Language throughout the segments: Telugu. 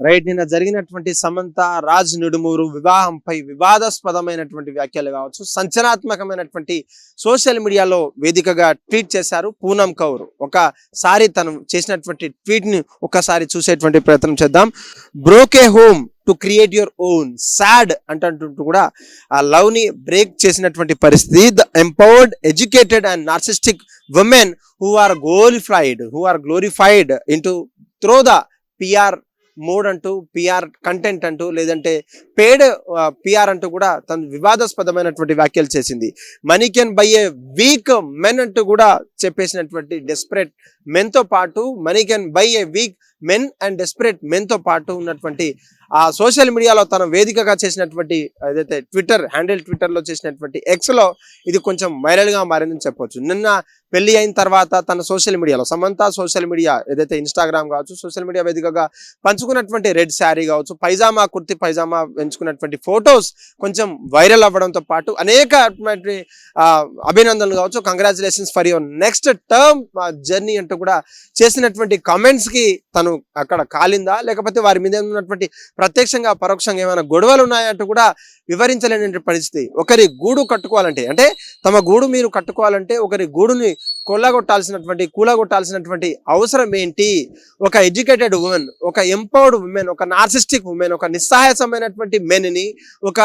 రైట్ నిన్న జరిగినటువంటి సమంత రాజ్ నిడుమూరు వివాహంపై వివాదాస్పదమైనటువంటి వ్యాఖ్యలు కావచ్చు సంచలనాత్మకమైనటువంటి సోషల్ మీడియాలో వేదికగా ట్వీట్ చేశారు పూనం కౌర్. ఒకసారి తను చేసినటువంటి ట్వీట్ని ఒకసారి చూసేటువంటి ప్రయత్నం చేద్దాం. Broke home to create your own sad అంటుంటూ కూడా ఆ లవ్ని బ్రేక్ చేసినటువంటి పరిస్థితి. The empowered educated and narcissistic women who are glorified who are glorified into through the PR mode అంటూ పిఆర్ కంటెంట్ అంటూ లేదంటే పేడ్ పిఆర్ అంటూ కూడా తను వివాదాస్పదమైనటువంటి వ్యాఖ్యలు చేసింది. Money can buy a weak men అంటూ కూడా చెప్పేసినటువంటి డెస్పరేట్ మెన్తో పాటు money can buy a weak men and desperate మెన్తో పాటు ఉన్నటువంటి ఆ సోషల్ మీడియాలో తన వేదికగా చేసినటువంటి ఏదైతే ట్విట్టర్ హ్యాండిల్ ట్విట్టర్లో చేసినటువంటి ఎక్స్లో ఇది కొంచెం వైరల్గా మారిందని చెప్పొచ్చు. నిన్న పెళ్ళి అయిన తర్వాత తన సోషల్ మీడియాలో సమంత సోషల్ మీడియా ఏదైతే ఇన్స్టాగ్రామ్ కావచ్చు సోషల్ మీడియా వేదికగా పంచుకున్నటువంటి రెడ్ శారీ కావచ్చు పైజామా కుర్తి పైజామా పెంచుకున్నటువంటి ఫొటోస్ కొంచెం వైరల్ అవ్వడంతో పాటు అనేక ఆ, అభినందనలు కావచ్చు. Congratulations for your next term journey అంటూ కూడా చేసినటువంటి కామెంట్స్కి తను అక్కడ కాలిందా? లేకపోతే వారి మీద ఉన్నటువంటి ప్రత్యక్షంగా పరోక్షంగా ఏమైనా గొడవలు ఉన్నాయంటూ కూడా వివరించలేని పరిస్థితి. ఒకరి గూడు కట్టుకోవాలంటే అంటే తమ గూడు మీరు కట్టుకోవాలంటే ఒకరి గూడుని కొల్లగొట్టాల్సినటువంటి కూలగొట్టాల్సినటువంటి అవసరం ఏంటి? ఒక ఎడ్యుకేటెడ్ ఉమెన్ ఒక ఎంపవర్డ్ ఉమెన్ ఒక నార్సిస్టిక్ ఉమెన్ ఒక నిస్సహాయసమైనటువంటి మెన్ని ఒక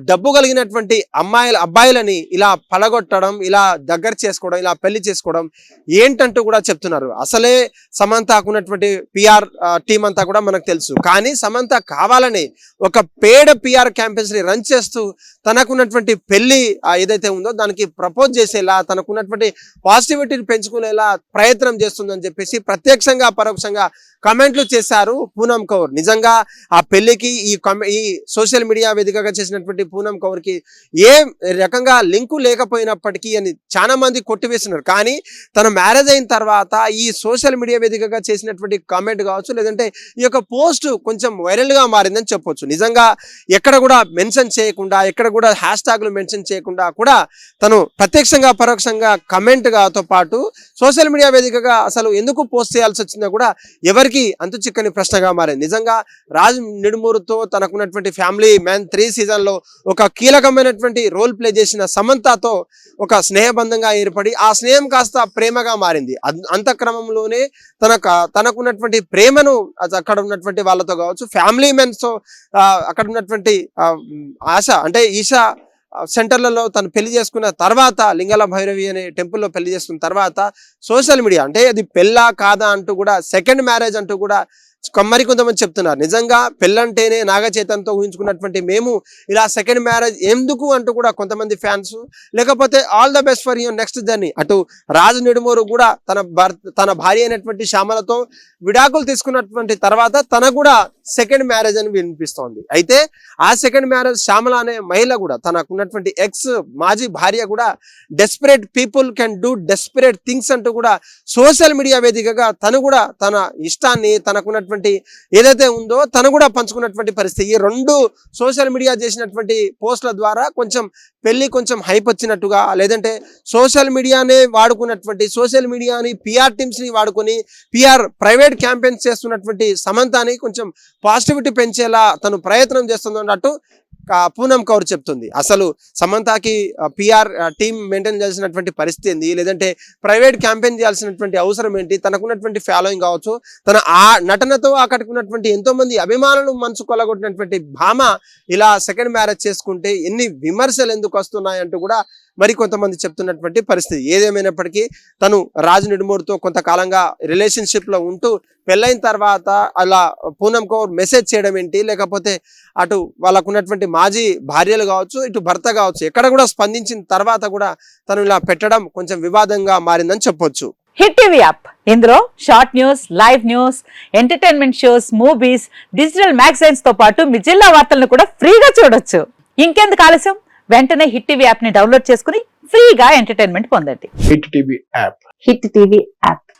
డబ్బు కలిగినటువంటి అమ్మాయిల అబ్బాయిలని ఇలా పలగొట్టడం ఇలా దగ్గర చేసుకోవడం ఇలా పెళ్ళి చేసుకోవడం ఏంటంటూ కూడా చెప్తున్నారు. అసలే సమంతకు ఉన్నటువంటి పిఆర్ టీం అంతా కూడా మనకు తెలుసు. కానీ సమంత కావాలని ఒక పేడ పిఆర్ క్యాంపెయిన్స్ని రన్ చేస్తూ తనకున్నటువంటి పెళ్ళి ఏదైతే ఉందో దానికి ప్రపోజ్ చేసేలా తనకున్నటువంటి పాజిటివిటీని పెంచుకునేలా ప్రయత్నం చేస్తుందని చెప్పేసి ప్రత్యక్షంగా పరోక్షంగా కమెంట్లు చేశారు పూనం కౌర్. నిజంగా ఆ పెళ్ళికి ఈ కమె- ఈ సోషల్ మీడియా వేదికగా చేసిన చేసినటువంటి పూనం కౌర్కి ఏ రకంగా లింకు లేకపోయినప్పటికీ అని చాలా మంది కొట్టివేస్తున్నారు. కానీ తన మ్యారేజ్ అయిన తర్వాత ఈ సోషల్ మీడియా వేదికగా చేసినటువంటి కామెంట్ కావచ్చు లేదంటే ఈ యొక్క పోస్ట్ కొంచెం వైరల్గా మారిందని చెప్పొచ్చు. నిజంగా ఎక్కడ కూడా మెన్షన్ చేయకుండా ఎక్కడ కూడా హ్యాష్ ట్యాగ్లు మెన్షన్ చేయకుండా కూడా తను ప్రత్యక్షంగా పరోక్షంగా కమెంట్గాతో పాటు సోషల్ మీడియా వేదికగా అసలు ఎందుకు పోస్ట్ చేయాల్సి వచ్చిందో కూడా ఎవరికి అంతు చిక్కని ప్రశ్నగా మారింది. నిజంగా రాజ్ నిడుమూరుతో తనకున్నటువంటి ఫ్యామిలీ మ్యాన్ త్రీ సీజన్ సినిమాలో ఒక కీలకమైనటువంటి రోల్ ప్లే చేసిన సమంతతో ఒక స్నేహబంధంగా ఏర్పడి ఆ స్నేహం కాస్త ప్రేమగా మారింది. అంత క్రమంలోనే తన తనకున్నటువంటి ప్రేమను అక్కడ ఉన్నటువంటి వాళ్ళతో కావచ్చు ఫ్యామిలీ మెన్స్తో అక్కడ ఉన్నటువంటి ఆశ అంటే ఈశా సెంటర్లలో తను పెళ్ళి చేసుకున్న తర్వాత లింగల భైరవి అనే టెంపుల్లో పెళ్ళి చేసుకున్న తర్వాత సోషల్ మీడియా అంటే అది పెళ్ళా కాదా అంటూ కూడా సెకండ్ మ్యారేజ్ అంటూ కూడా మరి కొంతమంది చెప్తున్నారు. నిజంగా పెళ్ళంటేనే నాగచైతన్తో ఊహించుకున్నటువంటి మేము ఇలా సెకండ్ మ్యారేజ్ ఎందుకు అంటూ కూడా కొంతమంది ఫ్యాన్స్ లేకపోతే all the best for your next journey అటు రాజు నిడుమూరు కూడా తన తన భార్య అయినటువంటి శ్యామలతో విడాకులు తీసుకున్నటువంటి తర్వాత తన కూడా సెకండ్ మ్యారేజ్ అని వినిపిస్తోంది. అయితే ఆ సెకండ్ మ్యారేజ్ శ్యామల అనే మహిళ కూడా తనకు ఉన్నటువంటి ఎక్స్ మాజీ భార్య కూడా desperate people can do desperate things అంటూ కూడా సోషల్ మీడియా వేదికగా తను కూడా తన ఇష్టాన్ని తనకున్నటువంటి ఏదైతే ఉందో తను కూడా పంచుకున్నటువంటి పరిస్థితి. ఈ రెండు సోషల్ మీడియా చేసినటువంటి పోస్టుల ద్వారా కొంచెం పెళ్ళి కొంచెం హైప్ వచ్చినట్టుగా లేదంటే సోషల్ మీడియానే వాడుకున్నటువంటి సోషల్ మీడియాని పిఆర్ టీమ్స్ని వాడుకొని పిఆర్ ప్రైవేట్ క్యాంపెయిన్స్ చేస్తున్నటువంటి సమంతాని కొంచెం పాజిటివిటీ పెంచేలా తను ప్రయత్నం చేస్తుంది అన్నట్టు పూనం కౌర్ చెప్తుంది. అసలు సమంతాకి పిఆర్ టీం మెయింటైన్ చేయాల్సినటువంటి పరిస్థితి ఏంది? లేదంటే ప్రైవేట్ క్యాంపెయిన్ చేయాల్సినటువంటి అవసరం ఏంటి? తనకున్నటువంటి ఫాలోయింగ్ కావచ్చు తన ఆ నటనతో ఆకట్టుకున్నటువంటి ఎంతో మంది అభిమానులు మనసు కొలగొట్టినటువంటి భామ ఇలా సెకండ్ మ్యారేజ్ చేసుకుంటే ఎన్ని విమర్శలు ఎందుకు వస్తున్నాయి అంటూ కూడా మరి కొంతమంది చెప్తున్నటువంటి పరిస్థితి. ఏదేమైనప్పటికీ తను రాజు నిడుమూరుతో కొంతకాలంగా రిలేషన్షిప్లో ఉంటూ పెళ్ళైన తర్వాత అలా పూనం కౌర్ మెసేజ్ చేయడం ఏంటి? లేకపోతే అటు వాళ్ళకు ఉన్నటువంటి మాజీ భార్యలు కావచ్చు ఇటు భర్త కావచ్చు ఎక్కడ కూడా స్పందించిన తర్వాత కూడా తను ఇలా పెట్టడం కొంచెం వివాదంగా మారిందని చెప్పొచ్చు. Hit TV app. ఇందులో short news live news entertainment shows movies digital మ్యాగజైన్స్తో పాటు మీ జిల్లా వార్తలను కూడా ఫ్రీగా చూడొచ్చు. ఇంకెందుకు ఆలస్యం? వెంటనే హిట్ టీవీ యాప్ని డౌన్లోడ్ చేసుకుని ఫ్రీగా ఎంటర్టైన్మెంట్ పొందండి. Hit TV app. Hit TV app.